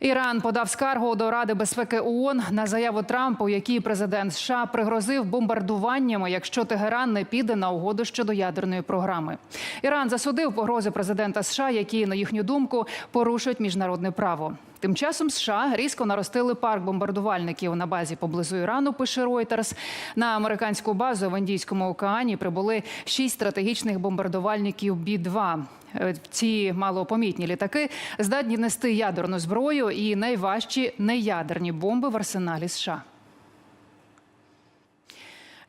Іран подав скаргу до Ради безпеки ООН на заяву Трампа, у якій президент США пригрозив бомбардуваннями, якщо Тегеран не піде на угоду щодо ядерної програми. Іран засудив погрози президента США, які, на їхню думку, порушують міжнародне право. Тим часом США різко наростили парк бомбардувальників на базі поблизу Ірану. Пише Reuters. На американську базу в Індійському океані прибули шість стратегічних бомбардувальників Бі-2. Е, Ці малопомітні літаки здатні нести ядерну зброю і найважчі неядерні бомби в арсеналі США.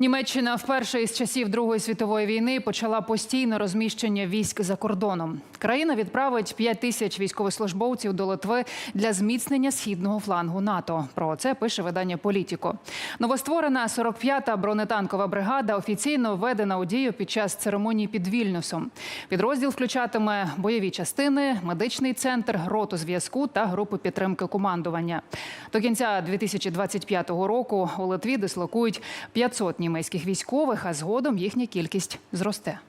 Німеччина вперше із часів Другої світової війни почала постійне розміщення військ за кордоном. Країна відправить 5 тисяч військовослужбовців до Литви для зміцнення східного флангу НАТО. Про це пише видання Політіко. Новостворена 45-та бронетанкова бригада офіційно введена у дію під час церемонії під Вільнюсом. Підрозділ включатиме бойові частини, медичний центр, роту зв'язку та групи підтримки командування. До кінця 2025 року у Литві дислокують 500 німецьких військових, а згодом їхня кількість зросте.